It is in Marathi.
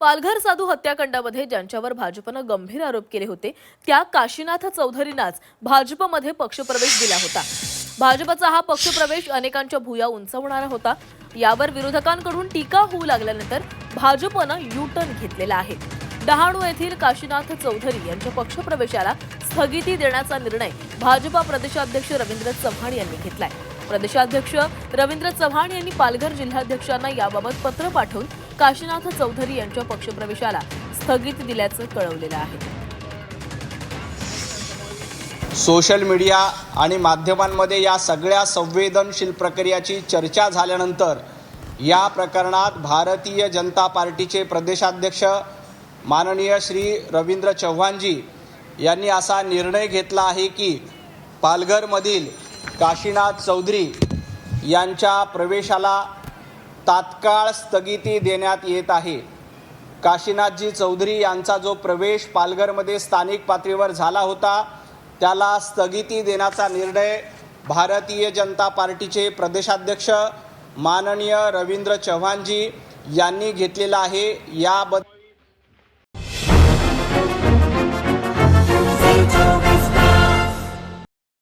पालघर साधू हत्याकांडामध्ये ज्यांच्यावर भाजपनं गंभीर आरोप केले होते त्या काशीनाथ चौधरींनाच भाजपमध्ये पक्षप्रवेश दिला होता. भाजपचा हा पक्षप्रवेश अनेकांच्या भुया उंचवणारा होता. यावर विरोधकांकडून टीका होऊ लागल्यानंतर भाजपनं यू टर्न घेतलेला आहे. डहाणू येथील काशीनाथ चौधरी यांच्या पक्षप्रवेशाला स्थगिती देण्याचा निर्णय भाजपा प्रदेशाध्यक्ष रवींद्र चव्हाण यांनी घेतलाय. प्रदेशाध्यक्ष रवींद्र चव्हाण यांनी पालघर जिल्हाध्यक्षांना याबाबत पत्र पाठवून काशीनाथ चौधरी यांच्या पक्षप्रवेशाला स्थगिती दिल्याचं कळवलेलं आहे. सोशल मीडिया आणि माध्यमांमध्ये या सगळ्या संवेदनशील प्रक्रियाची चर्चा झाल्यानंतर या प्रकरणात भारतीय जनता पार्टीचे प्रदेशाध्यक्ष माननीय श्री रवींद्र चव्हाणजी यांनी असा निर्णय घेतला आहे की पालघरमधील काशीनाथ चौधरी यांच्या प्रवेशाला तात्काळ स्थगिती देण्यात येत आहे. काशीनाथजी चौधरी यांचा जो प्रवेश पालघरमध्ये स्थानिक पातळीवर झाला होता त्याला स्थगिती देण्याचा निर्णय भारतीय जनता पार्टीचे प्रदेशाध्यक्ष माननीय रवींद्र चव्हाणजी यांनी घेतलेला आहे. याबद्दल